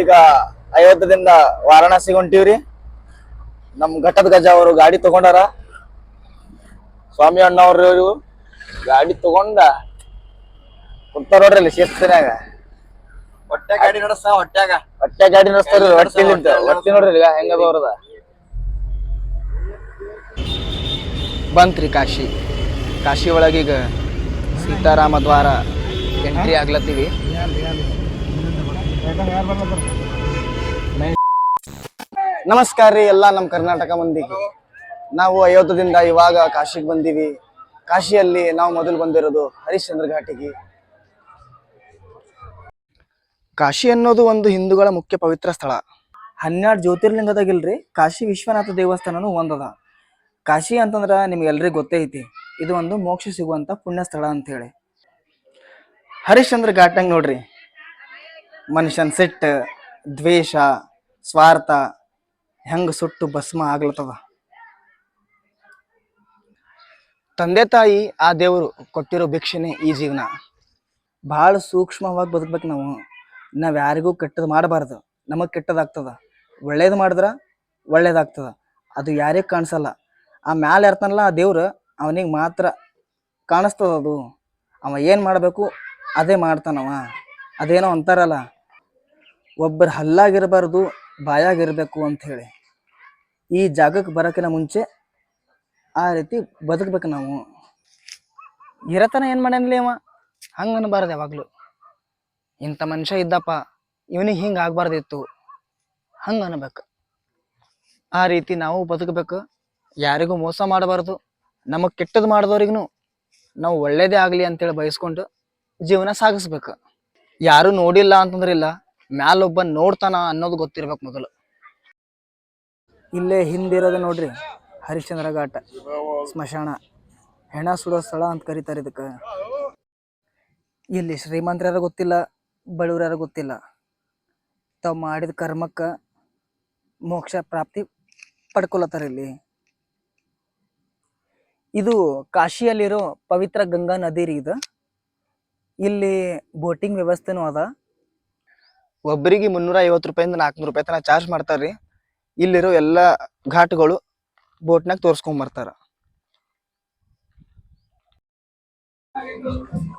ಈಗ ಅಯೋಧ್ಯದಿಂದ ವಾರಣಾಸಿಗೆ ಹೊಂಟಿವ್ರಿ. ನಮ್ ಘಟದ ಗಜ ಅವರು ಗಾಡಿ ತಗೊಂಡಾರ. ಸ್ವಾಮಿ ಅಣ್ಣವ್ರು ಗಾಡಿ ತಗೊಂಡ ಕುಂತಾರ ನೋಡ್ರಿ ಅಲ್ಲಿ ಶಿಸ್ತಿನಾಗ ಹೊಟ್ಟೆ ಗಾಡಿ ನಡೆಸ್ತಾ ಹೊಟ್ಟ್ಯಾಗ ಹೊಟ್ಟೆ ಗಾಡಿ ನಡೆಸ್ತಾರ ಹೊಟ್ಟೆ ಹೊಟ್ಟೆ ನೋಡ್ರಿ ಈಗ ಹೆಂಗದ ಅವ್ರದ. ಬಂತ್ರಿ ಕಾಶಿ. ಕಾಶಿ ಒಳಗೀಗ ಸೀತಾರಾಮ ದ್ವಾರ ಎಂಟ್ರಿ ಆಗ್ಲತ್ತೀವಿ. ನಮಸ್ಕಾರ ರೀ ಎಲ್ಲ ನಮ್ಮ ಕರ್ನಾಟಕ ಮಂದಿಗೆ. ನಾವು ಅಯೋಧ್ಯದಿಂದ ಇವಾಗ ಕಾಶಿಗೆ ಬಂದೀವಿ. ಕಾಶಿಯಲ್ಲಿ ನಾವು ಮೊದಲು ಬಂದಿರೋದು ಹರಿಶ್ಚಂದ್ರ ಘಾಟಿಗೆ. ಕಾಶಿ ಅನ್ನೋದು ಒಂದು ಹಿಂದೂಗಳ ಮುಖ್ಯ ಪವಿತ್ರ ಸ್ಥಳ. ಹನ್ನೆರಡು ಜ್ಯೋತಿರ್ಲಿಂಗದಾಗಿಲ್ರಿ ಕಾಶಿ ವಿಶ್ವನಾಥ ದೇವಸ್ಥಾನನೂ ಒಂದದ. ಕಾಶಿ ಅಂತಂದ್ರೆ ನಿಮ್ಗೆಲ್ರಿಗೂ ಗೊತ್ತೇ ಐತಿ ಇದು ಒಂದು ಮೋಕ್ಷ ಸಿಗುವಂಥ ಪುಣ್ಯ ಸ್ಥಳ ಅಂತ ಹೇಳಿ. ಹರಿಶ್ಚಂದ್ರ ಘಾಟಂಗೆ ನೋಡ್ರಿ ಮನುಷ್ಯನ್ ಸಿಟ್ಟ ದ್ವೇಷ, ಸ್ವಾರ್ಥ, ಹೆಂಗ್ ಸುಟ್ಟು ಭಸ್ಮ ಆಗ್ಲತ್ತದ? ತಂದೆ ತಾಯಿ ಆ ದೇವರು ಕೊಟ್ಟಿರೋ ಭಿಕ್ಷೆನೆ ಈ ಜೀವನ. ಭಾಳ ಸೂಕ್ಷ್ಮವಾಗಿ ಬದುಕ್ಬೇಕು ನಾವು. ನಾವು ಯಾರಿಗೂ ಕೆಟ್ಟದ್ದು ಮಾಡಬಾರ್ದು. ನಮಗ್ ಕೆಟ್ಟದಾಗ್ತದ. ಒಳ್ಳೇದು ಮಾಡಿದ್ರೆ ಒಳ್ಳೇದಾಗ್ತದ. ಅದು ಯಾರಿಗೆ ಕಾಣಿಸಲ್ಲ. ಆ ಮ್ಯಾಲೆ ಇರ್ತಾನಲ್ಲ ಆ ದೇವ್ರು, ಅವನಿಗೆ ಮಾತ್ರ ಕಾಣಿಸ್ತದ ಅದು. ಅವ ಏನು ಮಾಡಬೇಕು, ಅದೇ ಮಾಡ್ತಾನವ. ಅದೇನೋ ಅಂತಾರಲ್ಲ. ಒಬ್ಬರ ಹಲ್ಲಾಗಿರಬಾರ್ದು, ಬಾಯಾಗಿರಬೇಕು ಅಂತ ಹೇಳಿ. ಈ ಜಾಗಕ್ಕೆ ಬರೋಕಿನ ಮುಂಚೆ ಆ ರೀತಿ ಬದುಕ್ಬೇಕು ನಾವು. ಇರತನ ಏನು ಮಾಡ್ಯಾನ್ಲಿ ಅವ? ಹಂಗೆ ಅನ್ಬಾರ್ದು ಯಾವಾಗಲೂ. ಇಂಥ ಮನುಷ್ಯ ಇದ್ದಪ್ಪ, ಇವನಿಗೆ ಹಿಂಗೆ ಆಗಬಾರ್ದಿತ್ತು. ಹಂಗೆ ಅನ್ಬೇಕು. ಆ ರೀತಿ ನಾವು ಬದುಕಬೇಕು. ಯಾರಿಗೂ ಮೋಸ ಮಾಡಬಾರ್ದು. ನಮಗೆ ಕೆಟ್ಟದ್ದು ಮಾಡಿದವ್ರಿಗೂ ನಾವು ಒಳ್ಳೇದೇ ಆಗಲಿ ಅಂತೇಳಿ ಬಯಸ್ಕೊಂಡು ಜೀವನ ಸಾಗಿಸ್ಬೇಕು. ಯಾರು ನೋಡಿಲ್ಲ ಅಂತಂದ್ರೆ ಇಲ್ಲ. ಮ್ಯಾಲೊಬ್ಬ ನೋಡ್ತಾನ ಅನ್ನೋದು ಗೊತ್ತಿರ್ಬೇಕು ಮೊದಲು. ಇಲ್ಲೇ ಹಿಂದಿರೋದ ನೋಡ್ರಿ, ಹರಿಶ್ಚಂದ್ರ ಘಾಟ, ಸ್ಮಶಾನ. ಹೆಣ ಸುಡೋ ಸ್ಥಳ ಅಂತ ಕರೀತಾರೆ ಇದಕ್ಕೆ. ಇಲ್ಲಿ ಶ್ರೀಮಂತರ ಗೊತ್ತಿಲ್ಲ ಬಡವ್ರ್ಯಾರ ಗೊತ್ತಿಲ್ಲ. ತಾವು ಮಾಡಿದ ಕರ್ಮಕ್ಕೆ ಮೋಕ್ಷ ಪ್ರಾಪ್ತಿ ಪಡ್ಕೊಳತ್ತಾರ ಇಲ್ಲಿ. ಇದು ಕಾಶಿಯಲ್ಲಿರೋ ಪವಿತ್ರ ಗಂಗಾ ನದಿ ರೀ ಇದು. ಇಲ್ಲಿ ಬೋಟಿಂಗ್ ವ್ಯವಸ್ಥೆನೂ ಅದ. ಒಬ್ಬರಿಗೆ ಮುನ್ನೂರ ಐವತ್ತು ರೂಪಾಯಿಂದ ನಾಲ್ಕುನೂರು ರೂಪಾಯಿ ತನಕ ಚಾರ್ಜ್ ಮಾಡ್ತಾರ್ರಿ. ಇಲ್ಲಿರೋ ಎಲ್ಲ ಘಾಟ್ಗಳು ಬೋಟ್ನಾಗ ತೋರ್ಸ್ಕೊಂಡ್ ಬರ್ತಾರ.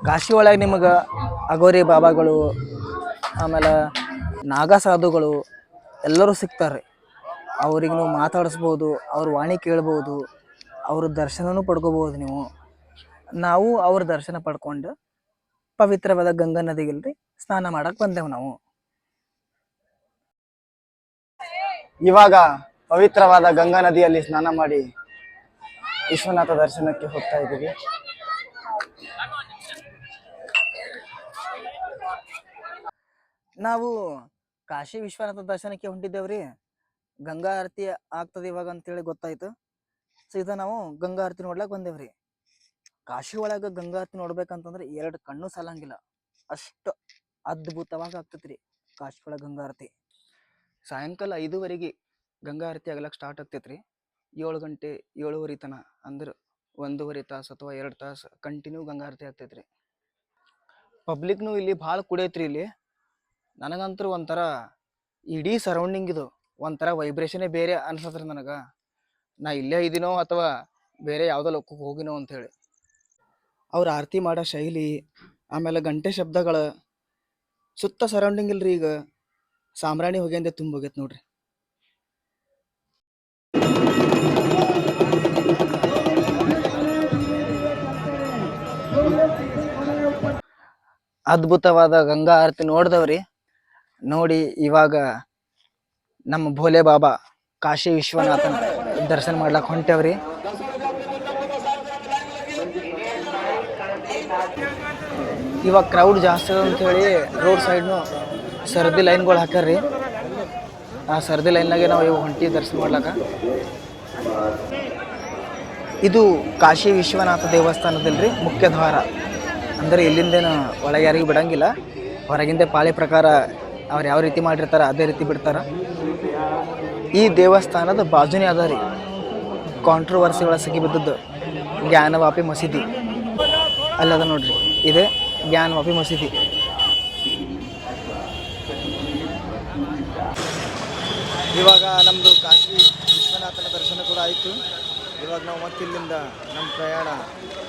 ಕಾಶಿ ಒಳಗೆ ನಿಮಗೆ ಅಗೋರಿ ಬಾಬಾಗಳು, ಆಮೇಲೆ ನಾಗ ಸಾಧುಗಳು ಎಲ್ಲರೂ ಸಿಗ್ತಾರೆ ಅವ್ರಿಗೆ ನೀವು ಮಾತಾಡಿಸ್ಬೋದು, ಅವ್ರ ವಾಣಿ ಕೇಳ್ಬೋದು, ಅವ್ರ ದರ್ಶನನೂ ಪಡ್ಕೋಬೋದು ನೀವು. ನಾವು ಅವ್ರ ದರ್ಶನ ಪಡ್ಕೊಂಡು ಪವಿತ್ರವಾದ ಗಂಗಾ ನದಿಗಿಲ್ರಿ ಸ್ನಾನ ಮಾಡಕ್ಕೆ ಬಂದೆವು ನಾವು. ಇವಾಗ ಪವಿತ್ರವಾದ ಗಂಗಾ ನದಿಯಲ್ಲಿ ಸ್ನಾನ ಮಾಡಿ ವಿಶ್ವನಾಥ ದರ್ಶನಕ್ಕೆ ಹೋಗ್ತಾ ಇದ್ದೀವಿ. ನಾವು ಕಾಶಿ ವಿಶ್ವನಾಥ ದರ್ಶನಕ್ಕೆ ಹೊಂಟಿದ್ದೇವ್ರಿ. ಗಂಗಾ ಆರತಿ ಆಗ್ತದೆ ಇವಾಗ ಅಂತೇಳಿ ಗೊತ್ತಾಯ್ತು. ಸೀದಾ ನಾವು ಗಂಗಾ ಆರತಿ ನೋಡ್ಲಾಕ್ ಬಂದೇವ್ರಿ. ಕಾಶಿ ಒಳಗ ಗಂಗಾ ಆರತಿ ನೋಡ್ಬೇಕಂತಂದ್ರೆ ಎರಡು ಕಣ್ಣು ಸಾಲಂಗಿಲ್ಲ. ಅಷ್ಟು ಅದ್ಭುತವಾಗಿ ಆಗ್ತೈತ್ರಿ ಕಾಶಿ ಒಳಗ ಗಂಗಾ ಆರತಿ. ಸಾಯಂಕಾಲ ಐದುವರೆಗೆ ಗಂಗಾ ಆರತಿ ಆಗ್ಲಕ್ಕೆ ಸ್ಟಾರ್ಟ್ ಆಗ್ತೈತ್ರಿ. ಏಳು ಗಂಟೆ ಏಳುವರೆ ತನ ಅಂದ್ರೆ ಒಂದೂವರೆ ತಾಸು ಅಥವಾ ಎರಡು ತಾಸು ಕಂಟಿನ್ಯೂ ಗಂಗಾ ಆರತಿ ಆಗ್ತೈತ್ರಿ. ಪಬ್ಲಿಕ್ನು ಇಲ್ಲಿ ಭಾಳ ಕುಡಿಯತ್ರಿ ಇಲ್ಲಿ. ನನಗಂತೂ ಒಂಥರ ಇಡೀ ಸರೌಂಡಿಂಗ್ ಇದು ಒಂಥರ ವೈಬ್ರೇಷನೇ ಬೇರೆ ಅನ್ಸತ್ರಿ ನನಗೆ. ನಾ ಇಲ್ಲೇ ಇದ್ದೀನೋ ಅಥವಾ ಬೇರೆ ಯಾವುದೋ ಲೋಕಕ್ಕೆ ಹೋಗಿನೋ ಅಂಥೇಳಿ ಅವ್ರ ಆರತಿ ಮಾಡೋ ಶೈಲಿ, ಆಮೇಲೆ ಗಂಟೆ ಶಬ್ದಗಳು ಸುತ್ತ ಸರೌಂಡಿಂಗ್ ಇಲ್ರಿ ಈಗ. ಸಾಮ್ರಾಣಿ ಹೋಗ್ಯಂದೆ ತುಂಬ ಹೋಗೈತೆ ನೋಡ್ರಿ. ಅದ್ಭುತವಾದ ಗಂಗಾ ಆರತಿ ನೋಡ್ದವ್ರಿ. ನೋಡಿ ಇವಾಗ ನಮ್ಮ ಭೋಲೆ ಬಾಬಾ ಕಾಶಿ ವಿಶ್ವನಾಥನ ದರ್ಶನ ಮಾಡ್ಲಾಕ್ ಹೊಂಟವ್ರಿ. ಇವಾಗ ಕ್ರೌಡ್ ಜಾಸ್ತಿ ಅಂತ ಹೇಳಿ ರೋಡ್ ಸೈಡ್ನು ಸರದಿ ಲೈನ್ಗಳು ಹಾಕ್ಯಾರ್ರಿ. ಆ ಸರದಿ ಲೈನ್ನಾಗೆ ನಾವು ಇವು ಹೊಂಟಿ ದರ್ಶನ ಮಾಡ್ಲಾಕ. ಇದು ಕಾಶಿ ವಿಶ್ವನಾಥ ದೇವಸ್ಥಾನದಲ್ರಿ ಮುಖ್ಯ ದ್ವಾರ. ಅಂದರೆ ಇಲ್ಲಿಂದೇನು ಒಳಗೆ ಯಾರಿಗೂ ಬಿಡಂಗಿಲ್ಲ. ಹೊರಗಿಂದ ಪಾಳಿ ಪ್ರಕಾರ ಅವ್ರು ಯಾವ ರೀತಿ ಮಾಡಿರ್ತಾರೆ ಅದೇ ರೀತಿ ಬಿಡ್ತಾರ. ಈ ದೇವಸ್ಥಾನದ ಬಾಜುನೇ ಅದ ರೀ. ಕಾಂಟ್ರವರ್ಸಿಗಳ ಸಿಗಿ ಬಿದ್ದದ್ದು ಜ್ಞಾನವಾಪಿ ಮಸೀದಿ. ಅಲ್ಲದ ನೋಡ್ರಿ, ಇದೆ ಜ್ಞಾನವಾಪಿ ಮಸೀದಿ. ಇವಾಗ ನಮ್ಮದು ಕಾಶಿ ವಿಶ್ವನಾಥನ ದರ್ಶನ ಕೂಡ ಆಯಿತು. ಇವಾಗ ನಾವು ಮತ್ತಿಲ್ಲಿಂದ ನಮ್ಮ ಪ್ರಯಾಣ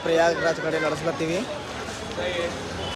ಪ್ರಯಾಗ್ರಾಜ್ ಕಡೆ ನಡೆಸ್ಲತ್ತೀವಿ.